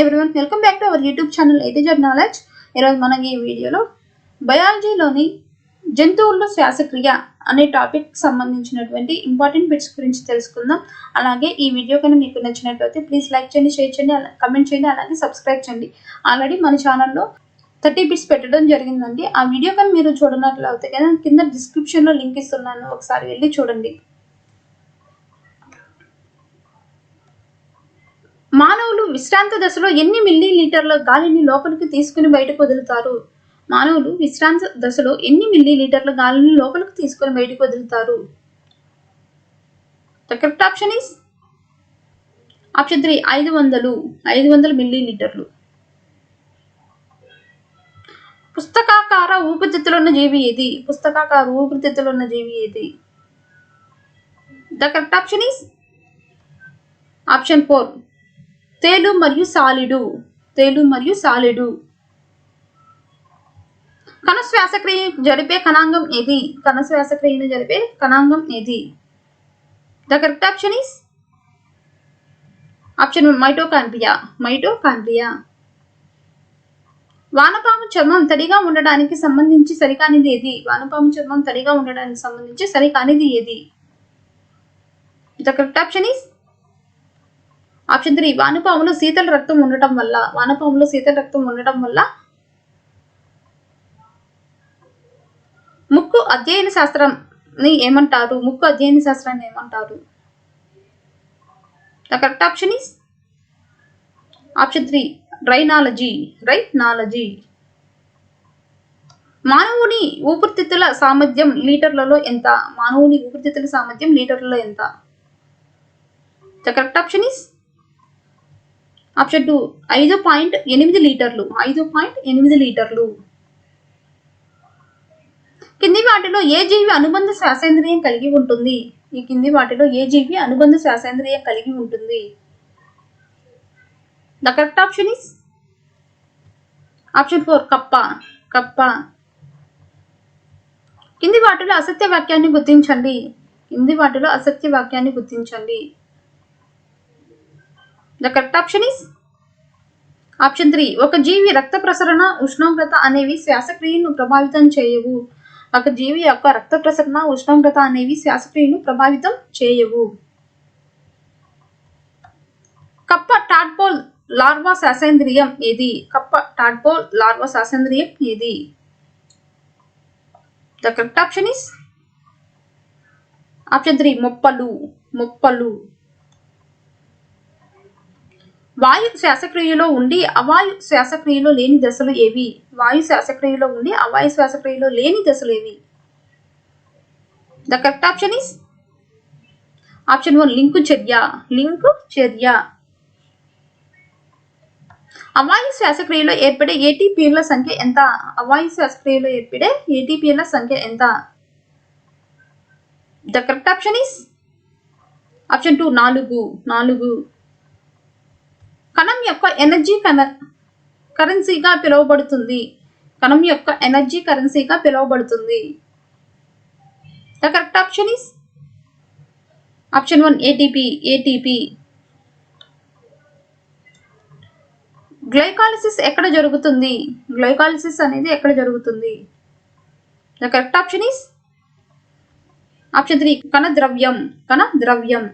Everyone welcome back to our YouTube channel ఎయిటీజర్ knowledge ఈరోజు మనం ఈ వీడియోలో బయాలజీలోని జంతువుల్లో శ్వాసక్రియ అనే టాపిక్ సంబంధించినటువంటి ఇంపార్టెంట్ బిట్స్ గురించి తెలుసుకుందాం. అలాగే ఈ వీడియో కనుక మీకు నచ్చినట్లయితే ప్లీజ్ లైక్ చేయండి షేర్ చేయండి అలా కమెంట్ చేయండి అలాగే సబ్స్క్రైబ్ చేయండి. ఆల్రెడీ మన ఛానల్లో థర్టీ బిట్స్ పెట్టడం జరిగిందండి. ఆ వీడియో కానీ మీరు చూడనట్లయితే కదా కింద డిస్క్రిప్షన్లో లింక్ ఇస్తున్నాను. ఒకసారి వెళ్ళి చూడండి. మానవులు విశ్రాంత దశలో ఎన్ని మిల్లీ లీటర్ల గాలిని లోపలికి తీసుకుని బయటకు వదులుతారు? మానవులు విశ్రాంత దశలో ఎన్ని మిల్లీ లీటర్ల గాలిని లోపలికి తీసుకుని బయటకు వదులుతారు? The correct option is option three ఐదు వందలు. ఐదు వందల మిల్లీ లీటర్లు పుస్తకాకార ఊపిరితిత్తులు ఉన్న జీవి ఏది? పుస్తకాకార ఊపిరితిత్తులు ఉన్న జీవి ఏది? The correct option is option four తేలు మరియు సాలిడు. తేలు మరియు సాలిడు. కణ శ్వాసక్రియ జరిపే కణాంగం ఏది? కణ శ్వాసక్రియను జరిపే కణాంగం ఏది? The correct option is option one mitochondria. Mitochondria. వానపాము చర్మం తడిగా ఉండడానికి సంబంధించి సరికానిది ఏది? వానపాము చర్మం తడిగా ఉండడానికి సంబంధించి సరికానిది ఏది? The correct option is option three వానపాములో శీతల రక్తం ఉండటం వల్ల వానపాములో శీతల రక్తం ఉండటం వల్ల ముక్కు అధ్యయన శాస్త్రాన్ని ఏమంటారు? ముక్కు అధ్యయన శాస్త్రాన్ని ఏమంటారు? The correct option is option three rhinology rhinology మానవుని ఊపిరితిత్తుల సామర్థ్యం లీటర్లలో ఎంత? మానవుని ఊపిరితిత్తుల సామర్థ్యం లీటర్లలో ఎంత? The correct option is option two ఐదు పాయింట్ ఎనిమిది లీటర్లు ఐదు పాయింట్ ఎనిమిది లీటర్లు. కింది వాటిలో ఏ జీవి అనుబంధ శ్వాసేంద్రియం కలిగి ఉంటుంది? ఈ కింది వాటిలో ఏ జీవి అనుబంధ శ్వాసేంద్రియం కలిగి ఉంటుంది? The correct option is option four కప్ప కప్ప కింది వాటిలో అసత్య వాక్యాన్ని గుర్తించండి. కింది వాటిలో అసత్య వాక్యాన్ని గుర్తించండి. The correct option is option three ఒక జీవి రక్త ప్రసరణ ఉష్ణోగ్రత అనేవి శ్వాసక్రియను ప్రభావితం చేయవు. ఒక జీవి యొక్క రక్త ప్రసరణ ఉష్ణోగ్రత అనేవి శ్వాసక్రియను ప్రభావితం చేయవు. కప్ప టాడ్పోల్ లార్వా శాసేంద్రియం ఏది? కప్ప టాడ్పోల్ లార్వా శాసేంద్రియం ఏది? The correct option is option three మొప్పలు. మొప్పలు. వాయు శ్వాసక్రియలో ఉండి అవాయు శ్వాసక్రియలో లేని దశలు ఏవి? వాయు శ్వాసక్రియలో ఉండి అవాయు శ్వాసక్రియలో లేని దశలు ఏవి? The correct option is option one link చర్య. లింకు చర్య. అవాయు శ్వాసక్రియలో ఏర్పడే ఏటీపీల సంఖ్య ఎంత? అవాయు శ్వాసక్రియలో ఏర్పడే ఏటీపీల సంఖ్య ఎంత? The correct option is option two నాలుగు. నాలుగు. కణం యొక్క ఎనర్జీ కన కరెన్సీగా పిలువబడుతుంది. కణం యొక్క ఎనర్జీ కరెన్సీగా పిలువబడుతుంది. The correct option is? Option one ATP ATP glycolysis ఎక్కడ జరుగుతుంది? గ్లైకాలిసిస్ అనేది ఎక్కడ జరుగుతుంది? The correct option is? Option three కణ ద్రవ్యం. కణ ద్రవ్యం.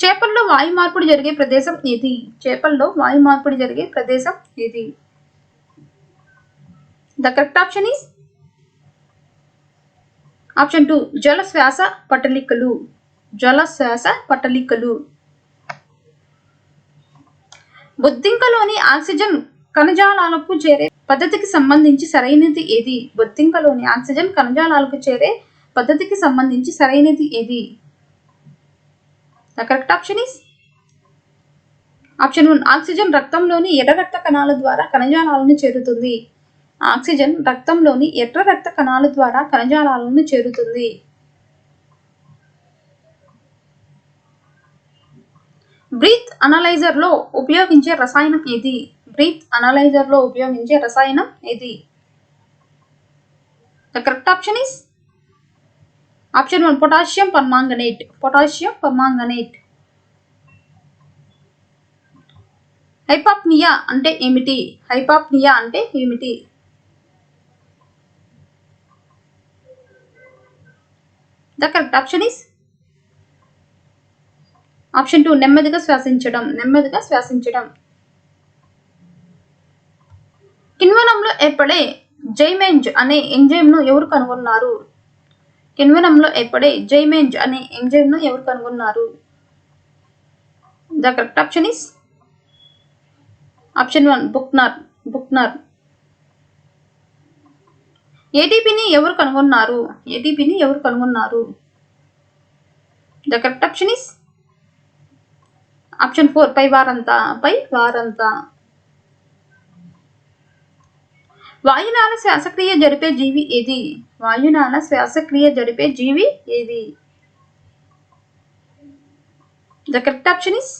చేపల్లో వాయు మార్పుడు జరిగే ప్రదేశం ఏది? చేపల్లో వాయు మార్పిడి జరిగే ప్రదేశం ఏది? The correct option is? Option two జల శ్వాస పట్టలికలు. జల శ్వాస పట్టలికలు. బొద్దింకలోని ఆక్సిజన్ కణజాలాలకు చేరే పద్ధతికి సంబంధించి సరైనది ఏది? బొద్దింకలోని ఆక్సిజన్ కణజాలాలకు చేరే పద్ధతికి సంబంధించి సరైనది ఏది? The correct option is option one oxygen రక్తంలోని ఎర్ర రక్త కణాల ద్వారా కణజాలాలను చేరుతుంది. ఆక్సిజన్ రక్తంలోని ఎర్ర రక్త కణాల ద్వారా కణజాలాలను చేరుతుంది. బ్రీత్ అనలైజర్లో ఉపయోగించే రసాయనం ఏది? బ్రీత్ అనలైజర్లో ఉపయోగించే రసాయనం ఏది? The correct option is option one potassium permanganate potassium permanganate hypopnea అంటే ఏమిటి? హైపాప్నియా అంటే ఏమిటి? The correct option is option two నెమ్మదిగా శ్వాసించడం. నెమ్మదిగా శ్వాసించడం. కిణ్వనంలో ఏర్పడే జైమెంజ్ అనే ఎంజైమ్ను ఎవరు కనుగొన్నారు? కిణ్వనంలో ఏర్పడే జైమెంజ్ అనే ఎంజైమ్ను ఎవరు కనుగొన్నారు? The correct option is option one Buchner Buchner. ఏటీపీని ఎవరు కనుగొన్నారు? ఏటీపీని ఎవరు కనుగొన్నారు? The correct option is option four పై వారంతా పై వారంతా. వాయునాన శ్వాసక్రియ జరిపే జీవి ఏది? వాయునాన శ్వాసక్రియ జరిపే జీవి ఏది? The correct option is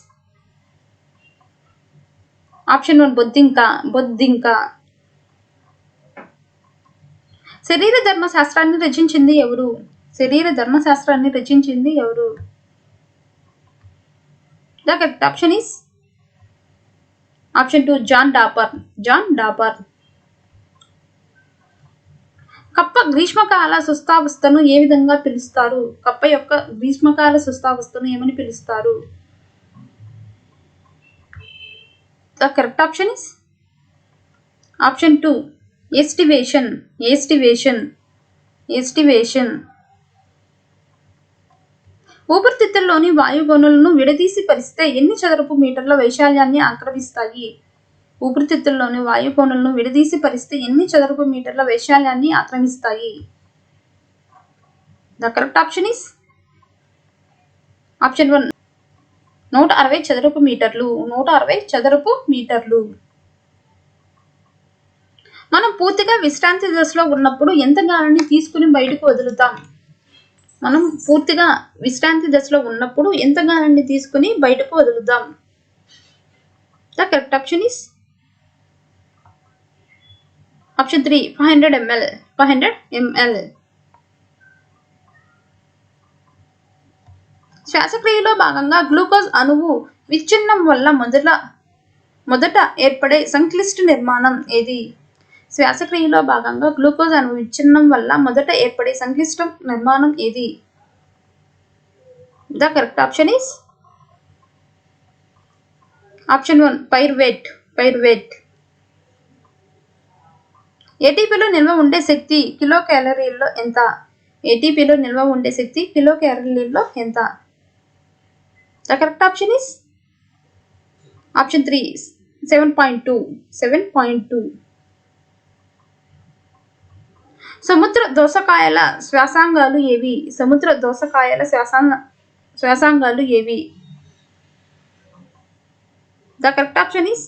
option one బొద్దింక బొద్దింక. శరీర ధర్మశాస్త్రాన్ని రచించింది ఎవరు? శరీర ధర్మశాస్త్రాన్ని రచించింది ఎవరు? The correct option is option two John Dapper. John Dapper. కప్ప గ్రీష్మకాల సుస్థావస్థను ఏ విధంగా పిలుస్తారు? కప్ప యొక్క గ్రీష్మకాల సుస్థావస్థను ఏమని పిలుస్తారు? The correct option is? Option two aestivation. Aestivation. Aestivation. ఊపిరితిత్తుల్లోని వాయుగోనులను విడదీసి పరిస్తే ఎన్ని చదరపు మీటర్ల వైశాల్యాన్ని ఆక్రమిస్తాయి? ఊపిరితిత్తుల్లోని వాయుగోనులను విడదీసి పరిస్తే ఎన్ని చదరపు మీటర్ల వైశాల్యాన్ని ఆక్రమిస్తాయి? The correct option is? Option one నూట అరవై చదరపు మీటర్లు. నూట అరవై చదరపు మీటర్లు. మనం పూర్తిగా విశ్రాంతి దశలో ఉన్నప్పుడు ఎంత గాలిని తీసుకుని బయటకు వదులుతాం? మనం పూర్తిగా విశ్రాంతి దశలో ఉన్నప్పుడు ఎంత గాలిని తీసుకుని బయటకు వదులుతాం? The correct option is? Option three five hundred ml five hundred ml శ్వాసక్రియలో భాగంగా గ్లూకోజ్ అణువు విచ్ఛిన్నం వల్ల మొదట మొదట ఏర్పడే సంక్లిష్ట నిర్మాణం ఏది? శ్వాసక్రియలో భాగంగా గ్లూకోజ్ అణువు విచ్ఛిన్నం వల్ల మొదట ఏర్పడే సంక్లిష్ట నిర్మాణం ఏది? The correct option is option one pyruvate pyruvate. ఏటీపీలో నిల్వ ఉండే శక్తి కిలో క్యాలరీల్లో ఎంత ఏటీపీలో నిల్వ ఉండే శక్తి కిలో క్యాలరీల్లో ఎంత the correct option is option three seven point two seven point two సముద్ర దోసకాయల శ్వాసాంగాలు ఏవి? సముద్ర దోసకాయల శ్వాసాంగ శ్వాసాంగాలు ఏవి? The correct option is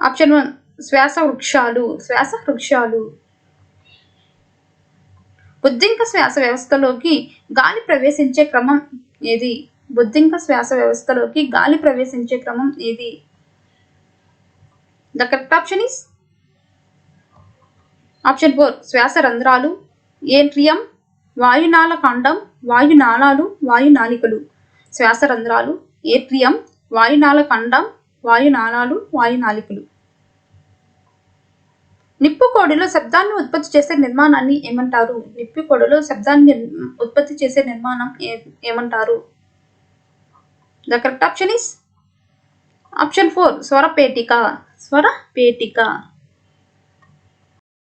option one శ్వాస వృక్షాలు శ్వాస వృక్షాలు బుద్ధింక శ్వాస వ్యవస్థలోకి గాలి ప్రవేశించే క్రమం ఏది? బుద్ధింక శ్వాస వ్యవస్థలోకి గాలి ప్రవేశించే క్రమం ఏది? The correct option is option four శ్వాస రంధ్రాలు ఏట్రియం వాయునాళ కాండం వాయునాళాలు వాయునాళికలు. శ్వాస రంధ్రాలు ఏట్రియం వాయునాళ ఖండం వాయునాళాలు వాయునాళికలు. నిప్పు కోడిలో శబ్దాన్ని ఉత్పత్తి చేసే నిర్మాణాన్ని ఏమంటారు? నిప్పు కోడిలో శబ్దాన్ని ఉత్పత్తి చేసే నిర్మాణం ఏ- ఏమంటారు? The correct option is option four స్వరపేటిక. స్వరపేటిక.